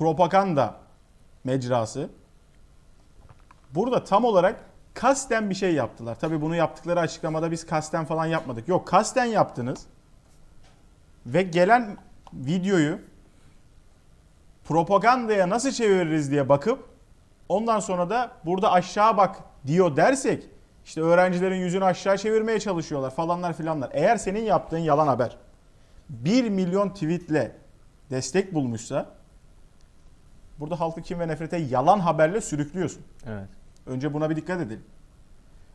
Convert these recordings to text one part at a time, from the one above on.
propaganda mecrası. Burada tam olarak kasten bir şey yaptılar. Tabii bunu yaptıkları açıklamada biz kasten falan yapmadık. Yok kasten yaptınız. Ve gelen videoyu propagandaya nasıl çeviririz diye bakıp ondan sonra da burada aşağı bak diyor dersek işte öğrencilerin yüzünü aşağı çevirmeye çalışıyorlar falanlar filanlar. Eğer senin yaptığın yalan haber 1 milyon tweetle destek bulmuşsa burada halkı kim ve nefrete yalan haberle sürüklüyorsun. Evet. Önce buna bir dikkat edelim.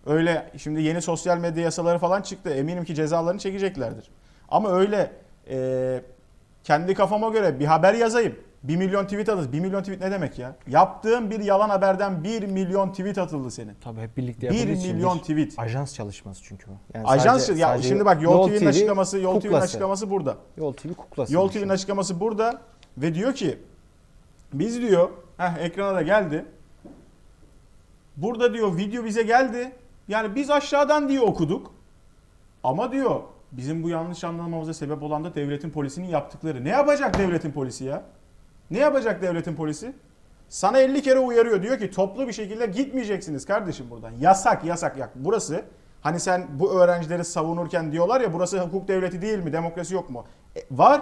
Öyle şimdi yeni sosyal medya yasaları falan çıktı. Eminim ki cezalarını çekeceklerdir. Ama öyle e, kendi kafama göre bir haber yazayım. 1 milyon tweet atıldı. 1 milyon tweet ne demek ya? Yaptığın bir yalan haberden 1 milyon tweet atıldı senin. Tabii hep birlikte 1 yapıldığı için milyon tweet. Ajans çalışması çünkü bu. Yani Ajans sadece- ya sadece şimdi bak Yol, TV'nin TV açıklaması, Yol TV'nin kuklası. açıklaması burada. Yol TV kuklası. Yol. TV'nin açıklaması burada ve diyor ki biz diyor heh, ekrana da geldi. Burada diyor video bize geldi. Yani biz aşağıdan diyor okuduk. Ama diyor bizim bu yanlış anlamamıza sebep olan da devletin polisinin yaptıkları. Ne yapacak devletin polisi ya? Ne yapacak devletin polisi? Sana 50 kere uyarıyor. Diyor ki toplu bir şekilde gitmeyeceksiniz kardeşim buradan. Yasak yasak yak. Burası hani sen bu öğrencileri savunurken diyorlar ya burası hukuk devleti değil mi? Demokrasi yok mu? E, var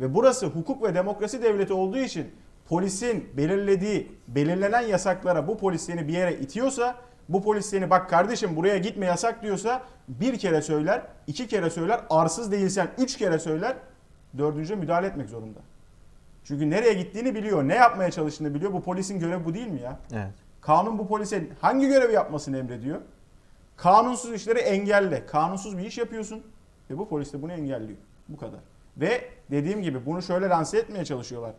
ve burası hukuk ve demokrasi devleti olduğu için polisin belirlediği belirlenen yasaklara bu polis seni bir yere itiyorsa bu polis seni bak kardeşim buraya gitme yasak diyorsa bir kere söyler, iki kere söyler, arsız değilsen üç kere söyler, dördüncü müdahale etmek zorunda. Çünkü nereye gittiğini biliyor, ne yapmaya çalıştığını biliyor. Bu polisin görevi bu değil mi ya? Evet. Kanun bu polise hangi görevi yapmasını emrediyor? Kanunsuz işleri engelle. Kanunsuz bir iş yapıyorsun ve bu polis de bunu engelliyor. Bu kadar. Ve dediğim gibi bunu şöyle lanse etmeye çalışıyorlar.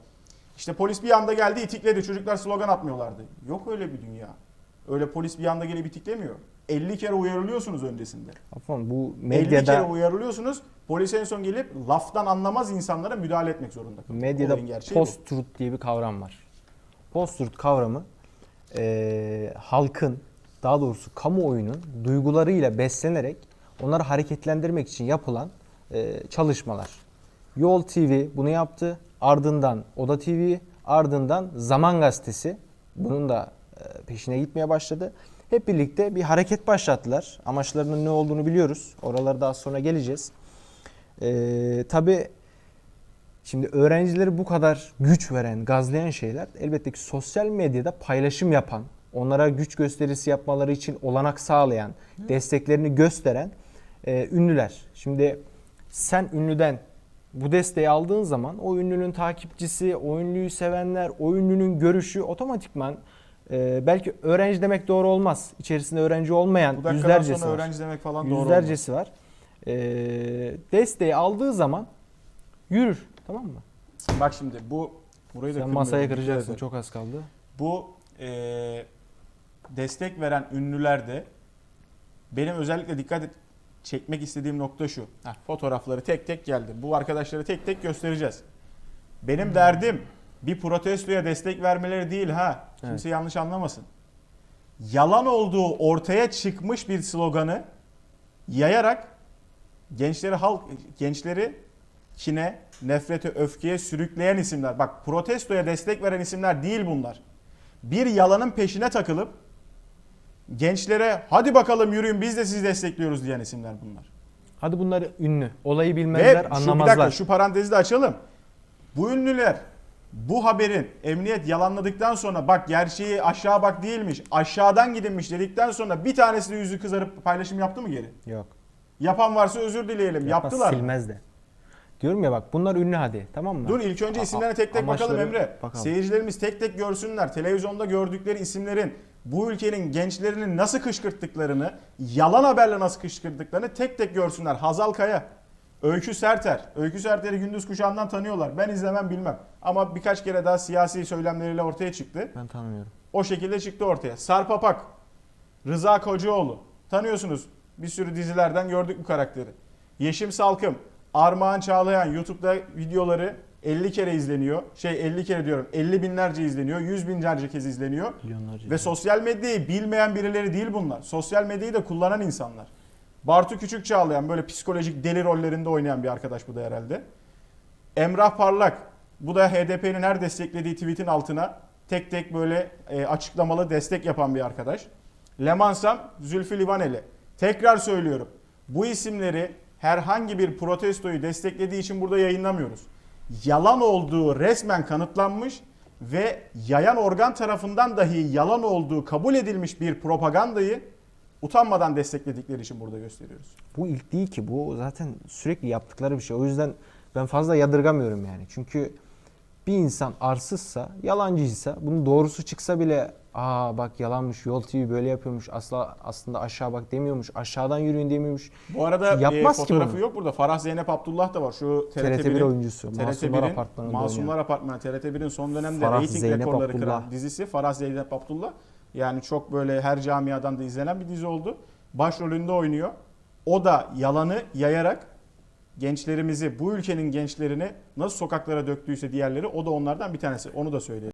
İşte polis bir anda geldi itikledi. Çocuklar slogan atmıyorlardı. Yok öyle bir dünya. Öyle polis bir anda gelip itiklemiyor. 50 kere uyarılıyorsunuz öncesinde. Afon bu 50 kere medyada uyarılıyorsunuz. Polis en son gelip laftan anlamaz insanlara müdahale etmek zorunda. kalıyor. medyada post truth diye bir kavram var. Post truth kavramı eee, halkın daha doğrusu kamuoyunun duygularıyla beslenerek onları hareketlendirmek için yapılan eee, çalışmalar. Yol TV bunu yaptı. Ardından Oda TV, ardından Zaman Gazetesi bunun da eee, peşine gitmeye başladı. Hep birlikte bir hareket başlattılar. Amaçlarının ne olduğunu biliyoruz. Oralara daha sonra geleceğiz. Ee, tabii şimdi öğrencileri bu kadar güç veren, gazlayan şeyler elbette ki sosyal medyada paylaşım yapan, onlara güç gösterisi yapmaları için olanak sağlayan, desteklerini gösteren e, ünlüler. Şimdi sen ünlüden bu desteği aldığın zaman o ünlünün takipçisi, o ünlüyü sevenler, o ünlünün görüşü otomatikman e, belki öğrenci demek doğru olmaz. İçerisinde öğrenci olmayan Bu yüzlercesi sonra var. öğrenci demek falan doğru olmaz. Yüzlercesi var. Ee, desteği aldığı zaman yürür. Tamam mı? Bak şimdi bu burayı da Sen masaya kıracaksın. Çok az kaldı. Bu e, destek veren ünlülerde benim özellikle dikkat et, çekmek istediğim nokta şu. Heh, fotoğrafları tek tek geldi. Bu arkadaşları tek tek göstereceğiz. Benim derdim bir protestoya destek vermeleri değil ha. Kimse yanlış anlamasın. Yalan olduğu ortaya çıkmış bir sloganı yayarak gençleri halk gençleri kine, nefrete, öfkeye sürükleyen isimler. Bak protestoya destek veren isimler değil bunlar. Bir yalanın peşine takılıp gençlere hadi bakalım yürüyün biz de sizi destekliyoruz diyen isimler bunlar. Hadi bunları ünlü. Olayı Ve bilmezler, şu, bir anlamazlar. dakika şu parantezi de açalım. Bu ünlüler bu haberin emniyet yalanladıktan sonra bak gerçeği aşağı bak değilmiş aşağıdan gidilmiş dedikten sonra bir tanesi de yüzü kızarıp paylaşım yaptı mı geri? Yok. Yapan varsa özür dileyelim. Yapmaz, Yaptılar. Silmez de. Diyorum ya bak bunlar ünlü hadi. Tamam mı? Dur ilk önce isimlerine tek tek bakalım amaçları- Emre. bakalım. Seyircilerimiz tek tek görsünler. Televizyonda gördükleri isimlerin bu ülkenin gençlerini nasıl kışkırttıklarını, yalan haberle nasıl kışkırttıklarını tek tek görsünler. Hazal Kaya, Öykü Serter. Öykü Serter'i gündüz kuşağından tanıyorlar. Ben izlemem bilmem. Ama birkaç kere daha siyasi söylemleriyle ortaya çıktı. Ben tanımıyorum. O şekilde çıktı ortaya. Sarp Apak, Rıza Kocaoğlu. Tanıyorsunuz. Bir sürü dizilerden gördük bu karakteri. Yeşim Salkım, Armağan Çağlayan YouTube'da videoları 50 kere izleniyor. Şey 50 kere diyorum 50 binlerce izleniyor. 100 binlerce kez izleniyor. Milyonlarca. Ve sosyal medyayı bilmeyen birileri değil bunlar. Sosyal medyayı da kullanan insanlar. Bartu Küçük Çağlayan böyle psikolojik deli rollerinde oynayan bir arkadaş bu da herhalde. Emrah Parlak, Bu da HDP'nin her desteklediği tweetin altına tek tek böyle e, açıklamalı destek yapan bir arkadaş. Lemansam Zülfü Livaneli. Tekrar söylüyorum. Bu isimleri herhangi bir protestoyu desteklediği için burada yayınlamıyoruz. Yalan olduğu resmen kanıtlanmış ve yayan organ tarafından dahi yalan olduğu kabul edilmiş bir propagandayı utanmadan destekledikleri için burada gösteriyoruz. Bu ilk değil ki. Bu zaten sürekli yaptıkları bir şey. O yüzden ben fazla yadırgamıyorum yani. Çünkü bir insan arsızsa, yalancıysa, bunun doğrusu çıksa bile aa bak yalanmış, Yol TV böyle yapıyormuş, asla aslında aşağı bak demiyormuş, aşağıdan yürüyün demiyormuş. Bu arada Yapmaz e, ki fotoğrafı bunu. yok burada. Farah Zeynep Abdullah da var. Şu TRT, TRT1 1'in oyuncusu, Masumlar Apartmanı'nda Masumlar. Apartmanı TRT1'in son dönemde Farah reyting Zeynep rekorları Abdullah. kıran dizisi Farah Zeynep Abdullah. Yani çok böyle her camiadan da izlenen bir dizi oldu. Başrolünde oynuyor. O da yalanı yayarak gençlerimizi, bu ülkenin gençlerini nasıl sokaklara döktüyse diğerleri o da onlardan bir tanesi. Onu da söyleyelim.